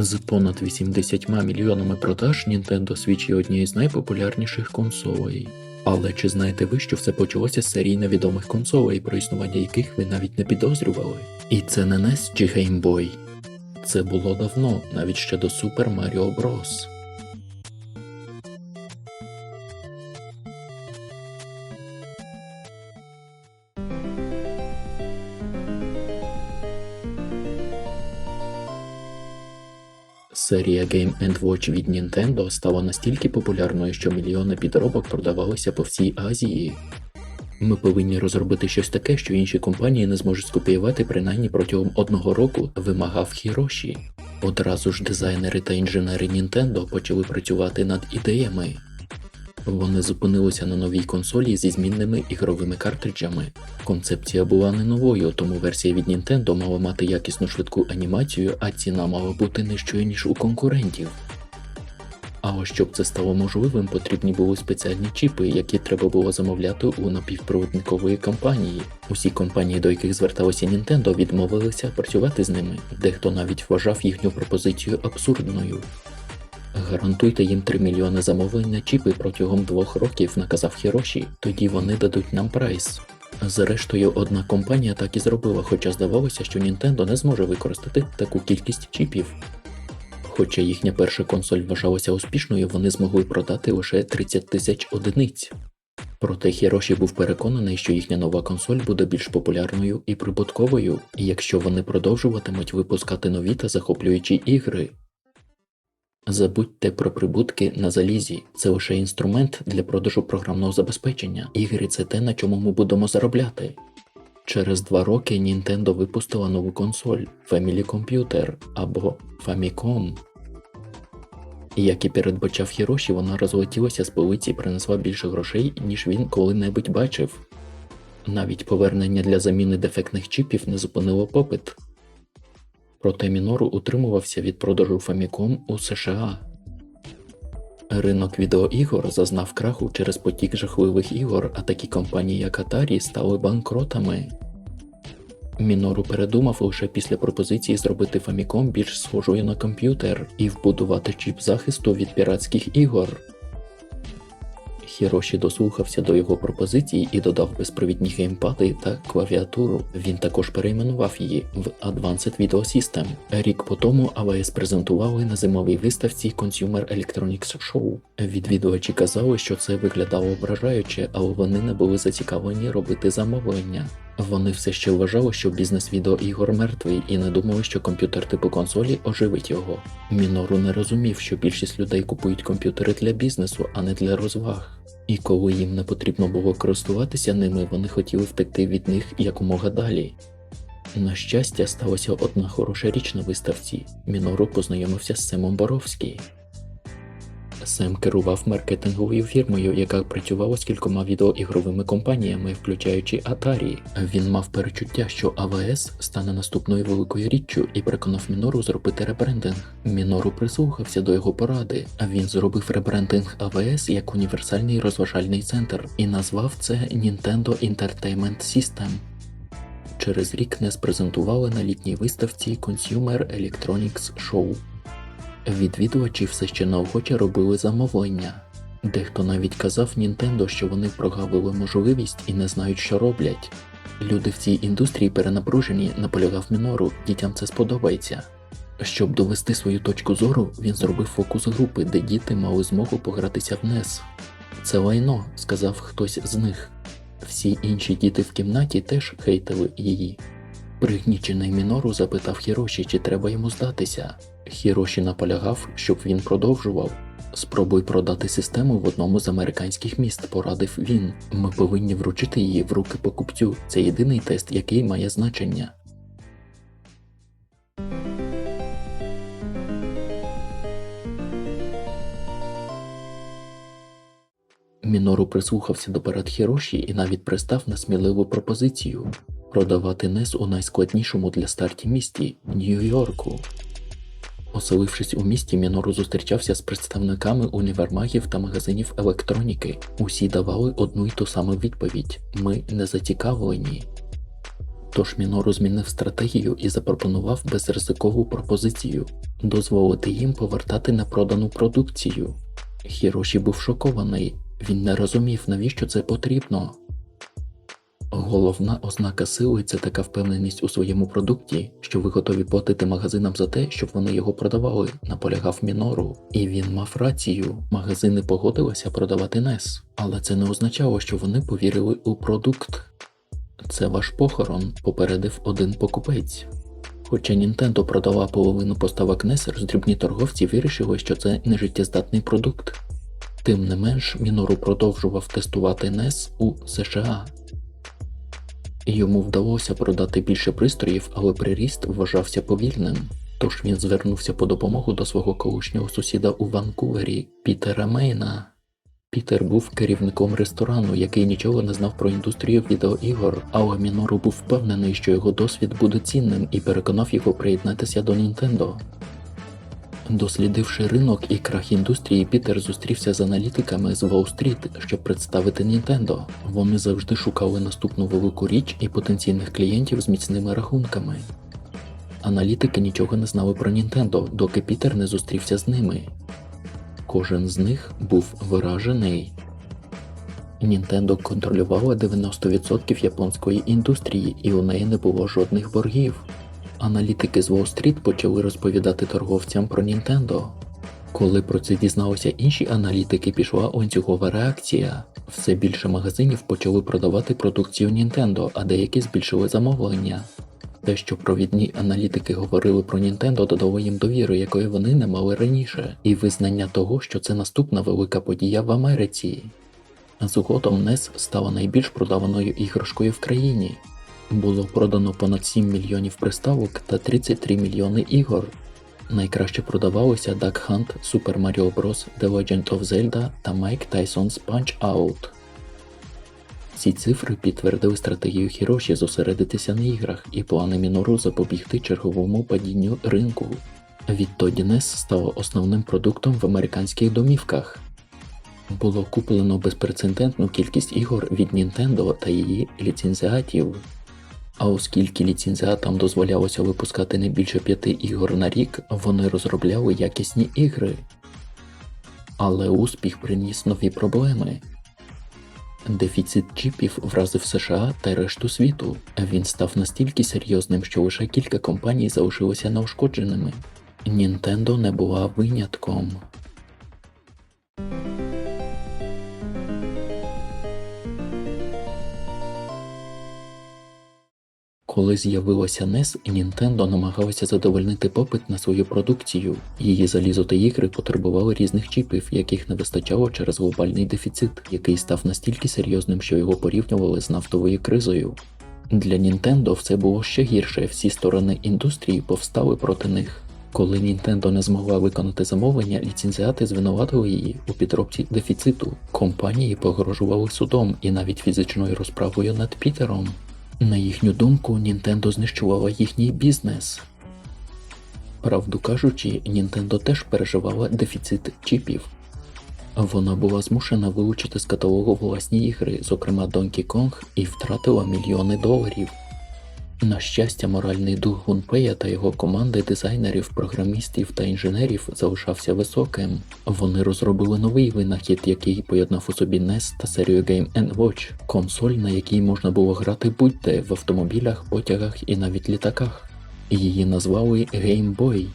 З понад 80 мільйонами продаж Nintendo Switch є однією з найпопулярніших консолей. Але чи знаєте ви, що все почалося з серії невідомих консолей, про існування яких ви навіть не підозрювали? І це не NES чи Game Boy. Це було давно, навіть ще до Super Mario Bros. Серія Game Watch від Nintendo стала настільки популярною, що мільйони підробок продавалися по всій Азії. Ми повинні розробити щось таке, що інші компанії не зможуть скопіювати принаймні протягом одного року, вимагав Хіроші. Одразу ж дизайнери та інженери Nintendo почали працювати над ідеями. Вони зупинилися на новій консолі зі змінними ігровими картриджами. Концепція була не новою, тому версія від Nintendo мала мати якісну швидку анімацію, а ціна мала бути нижчою, ніж у конкурентів. А щоб це стало можливим, потрібні були спеціальні чіпи, які треба було замовляти у напівпровідникової компанії. Усі компанії, до яких зверталося Nintendo, відмовилися працювати з ними, дехто навіть вважав їхню пропозицію абсурдною. Гарантуйте їм 3 мільйони замовлень на чіпи протягом двох років, наказав Хіроші, тоді вони дадуть нам прайс. Зрештою, одна компанія так і зробила, хоча здавалося, що Nintendo не зможе використати таку кількість чіпів. Хоча їхня перша консоль вважалася успішною, вони змогли продати лише 30 тисяч одиниць. Проте Хіроші був переконаний, що їхня нова консоль буде більш популярною і прибутковою, якщо вони продовжуватимуть випускати нові та захоплюючі ігри. Забудьте про прибутки на залізі, це лише інструмент для продажу програмного забезпечення. Ігри це те, на чому ми будемо заробляти. Через два роки Nintendo випустила нову консоль Family Computer або Famicom. Як і передбачав Хіроші, вона розлетілася з полиці і принесла більше грошей, ніж він коли-небудь бачив. Навіть повернення для заміни дефектних чіпів не зупинило попит. Проте Мінору утримувався від продажу Famicom у США. Ринок відеоігор зазнав краху через потік жахливих ігор, а такі компанії, як Atari, стали банкротами. Мінору передумав лише після пропозиції зробити Famicom більш схожою на комп'ютер і вбудувати чіп захисту від піратських ігор. Хіроші дослухався до його пропозиції і додав безпровідні геймпади та клавіатуру. Він також перейменував її в Advanced Video System. Рік по тому AWS презентували на зимовій виставці Consumer Electronics Show. Відвідувачі казали, що це виглядало ображаюче, але вони не були зацікавлені робити замовлення. Вони все ще вважали, що бізнес відеоігор мертвий, і не думали, що комп'ютер типу консолі оживить його. Мінору не розумів, що більшість людей купують комп'ютери для бізнесу, а не для розваг. І коли їм не потрібно було користуватися ними, вони хотіли втекти від них якомога далі. На щастя, сталася одна хороша річ на виставці. Мінору познайомився з Семом Боровський. Сем керував маркетинговою фірмою, яка працювала з кількома відеоігровими компаніями, включаючи Atari. Він мав перечуття, що АВС стане наступною великою річчю і переконав Мінору зробити ребрендинг. Мінору прислухався до його поради, він зробив ребрендинг АВС як універсальний розважальний центр і назвав це Nintendo Entertainment System. Через рік NES презентували на літній виставці Consumer Electronics Show. Відвідувачі все ще неохоче робили замовлення. Дехто навіть казав Нінтендо, що вони прогавили можливість і не знають, що роблять. Люди в цій індустрії перенапружені, наполягав Мінору, дітям це сподобається. Щоб довести свою точку зору, він зробив фокус групи, де діти мали змогу погратися в NES. Це лайно, сказав хтось з них. Всі інші діти в кімнаті теж хейтили її. Пригнічений Мінору запитав Хіроші, чи треба йому здатися. Хіроші наполягав, щоб він продовжував. Спробуй продати систему в одному з американських міст, порадив він. Ми повинні вручити її в руки покупцю. Це єдиний тест, який має значення. Мінору прислухався до порад Хіроші і навіть пристав на сміливу пропозицію продавати NES у найскладнішому для старті місті Нью-Йорку. Оселившись у місті, Мінору зустрічався з представниками універмагів та магазинів електроніки. Усі давали одну й ту саму відповідь: ми не зацікавлені. Тож Мінору змінив стратегію і запропонував безризикову пропозицію дозволити їм повертати непродану продукцію. Хіроші був шокований, він не розумів, навіщо це потрібно. Головна ознака сили це така впевненість у своєму продукті, що ви готові платити магазинам за те, щоб вони його продавали, наполягав Мінору. І він мав рацію. Магазини погодилися продавати NES, але це не означало, що вони повірили у продукт. Це ваш похорон, попередив один покупець. Хоча Nintendo продала половину поставок NES, роздрібні торговці вирішили, що це нежиттєздатний продукт. Тим не менш, Мінору продовжував тестувати NES у США. Йому вдалося продати більше пристроїв, але приріст вважався повільним. Тож він звернувся по допомогу до свого колишнього сусіда у Ванкувері Пітера Мейна. Пітер був керівником ресторану, який нічого не знав про індустрію відеоігор, але Мінору був впевнений, що його досвід буде цінним і переконав його приєднатися до Нінтендо. Дослідивши ринок і крах індустрії, Пітер зустрівся з аналітиками з Уолл-стріт, щоб представити Нінтендо. Вони завжди шукали наступну велику річ і потенційних клієнтів з міцними рахунками. Аналітики нічого не знали про Нінтендо, доки Пітер не зустрівся з ними. Кожен з них був виражений. Нінтендо контролювала 90% японської індустрії, і у неї не було жодних боргів. Аналітики з Уолл-стріт почали розповідати торговцям про Нінтендо. Коли про це дізналися інші аналітики, пішла ланцюгова реакція. Все більше магазинів почали продавати продукцію Нінтендо, а деякі збільшили замовлення. Те, що провідні аналітики говорили про Нінтендо, додало їм довіри, якої вони не мали раніше, і визнання того, що це наступна велика подія в Америці. Згодом NES стала найбільш продаваною іграшкою в країні. Було продано понад 7 мільйонів приставок та 33 мільйони ігор. Найкраще продавалося Duck Hunt, Super Mario Bros. The Legend of Zelda та Mike Tyson's Punch Out. Ці цифри підтвердили стратегію Хіроші зосередитися на іграх і плани Мінору запобігти черговому падінню ринку. Відтоді NES стало основним продуктом в американських домівках. Було куплено безпрецедентну кількість ігор від Nintendo та її ліцензіатів. А оскільки ліцензіатам дозволялося випускати не більше п'яти ігор на рік, вони розробляли якісні ігри. Але успіх приніс нові проблеми. Дефіцит чіпів вразив США та решту світу. Він став настільки серйозним, що лише кілька компаній залишилися неушкодженими. Нінтендо не була винятком. Коли з'явилося NES, Nintendo намагалася задовольнити попит на свою продукцію. Її залізо та ігри потребували різних чіпів, яких не вистачало через глобальний дефіцит, який став настільки серйозним, що його порівнювали з нафтовою кризою. Для Nintendo все було ще гірше, всі сторони індустрії повстали проти них. Коли Nintendo не змогла виконати замовлення, ліцензіати звинуватили її у підробці дефіциту. Компанії погрожували судом і навіть фізичною розправою над Пітером. На їхню думку, Нінтендо знищувала їхній бізнес. Правду кажучи, Нінтендо теж переживала дефіцит чіпів. Вона була змушена вилучити з каталогу власні ігри, зокрема Donkey Kong, і втратила мільйони доларів. На щастя, моральний дух Гунпея та його команди дизайнерів, програмістів та інженерів залишався високим. Вони розробили новий винахід, який поєднав у собі NES та серію Game Watch, консоль, на якій можна було грати будь-де в автомобілях, потягах і навіть літаках. Її назвали Game Boy.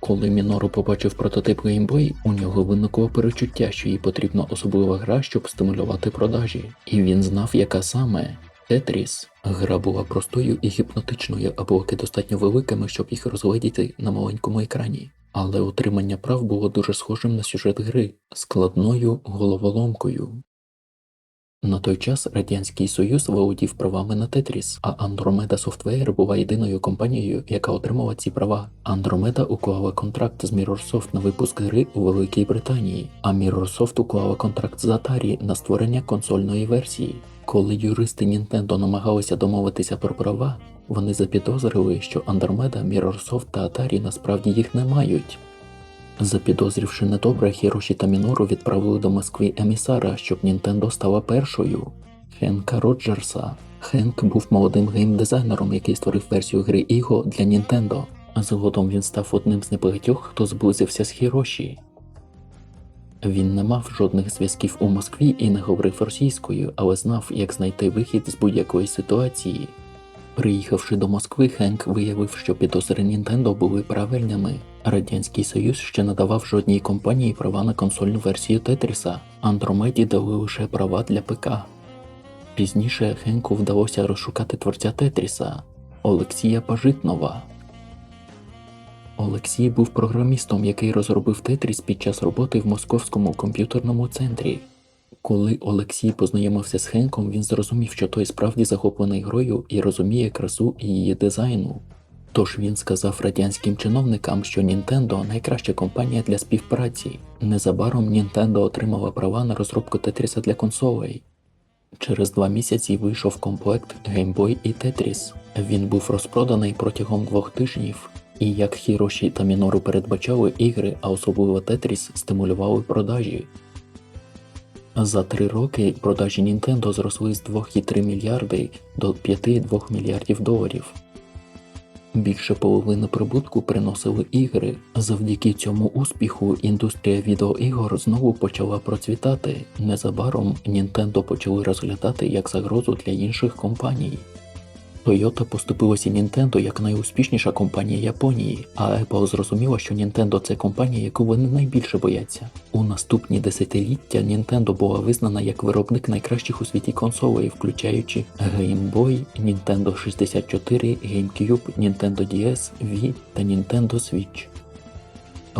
Коли Мінору побачив прототип Game Boy, у нього виникло перечуття, що їй потрібна особлива гра, щоб стимулювати продажі, і він знав, яка саме. Тетріс. Гра була простою і гіпнотичною, а блоки достатньо великими, щоб їх розгледіти на маленькому екрані. Але утримання прав було дуже схожим на сюжет гри, складною головоломкою. На той час Радянський Союз володів правами на Тетріс, а Andromeda Software була єдиною компанією, яка отримала ці права. Andromeda уклала контракт з Mirrorsoft на випуск гри у Великій Британії, а Mirrorsoft уклала контракт з Atari на створення консольної версії. Коли юристи Nintendo намагалися домовитися про права, вони запідозрили, що Andromeda, Mirrorsoft та Atari насправді їх не мають. Запідозрівши недобре, Хіроші та Мінору відправили до Москви емісара, щоб Нінтендо стала першою. Хенка Роджерса. Хенк був молодим геймдизайнером, який створив версію гри Іго для Nintendo. А згодом він став одним з небагатьох, хто зблизився з Хіроші. Він не мав жодних зв'язків у Москві і не говорив російською, але знав, як знайти вихід з будь-якої ситуації. Приїхавши до Москви, Хенк виявив, що підозри Нінтендо були правильними. Радянський Союз ще не давав жодній компанії права на консольну версію Тетріса, Андромеді дали лише права для ПК. Пізніше Хенку вдалося розшукати творця Тетріса Олексія Пажитнова. Олексій був програмістом, який розробив Тетріс під час роботи в московському комп'ютерному центрі. Коли Олексій познайомився з Хенком, він зрозумів, що той справді захоплений грою і розуміє красу її дизайну. Тож він сказав радянським чиновникам, що Nintendo – найкраща компанія для співпраці. Незабаром Nintendo отримала права на розробку Тетріса для консолей. Через два місяці вийшов комплект Boy і Tetris. Він був розпроданий протягом двох тижнів, і як Хіроші та Мінору передбачали ігри, а особливо Тетріс, стимулювали продажі. За три роки продажі Nintendo зросли з 2,3 мільярди до 5,2 мільярдів доларів. Більше половини прибутку приносили ігри. Завдяки цьому успіху індустрія відеоігор знову почала процвітати. Незабаром Nintendo почали розглядати як загрозу для інших компаній. Toyota поступилася Nintendo як найуспішніша компанія Японії, а Apple зрозуміла, що Nintendo це компанія, яку вони найбільше бояться. У наступні десятиліття Nintendo була визнана як виробник найкращих у світі консолей, включаючи Game Boy, Nintendo 64, GameCube, Nintendo DS, Wii та Nintendo Switch.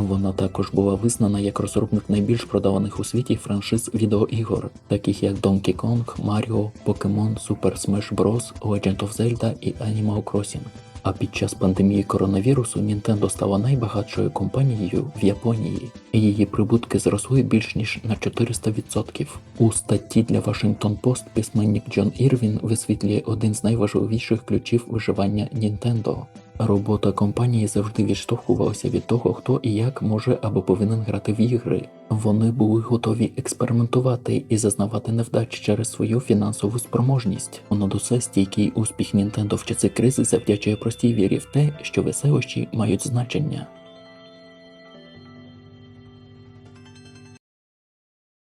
Вона також була визнана як розробник найбільш продаваних у світі франшиз відеоігор, таких як Donkey Kong, Mario, Pokemon, Super Smash Bros., Legend of Zelda і Animal Crossing. А під час пандемії коронавірусу Nintendo стала найбагатшою компанією в Японії. Її прибутки зросли більш ніж на 400%. У статті для Washington Post письменник Джон Ірвін висвітлює один з найважливіших ключів виживання Nintendo. Робота компанії завжди відштовхувалася від того, хто і як може або повинен грати в ігри. Вони були готові експериментувати і зазнавати невдач через свою фінансову спроможність. Понад усе стійкий успіх Nintendo в часи кризи завдячує простій вірі в те, що веселощі мають значення.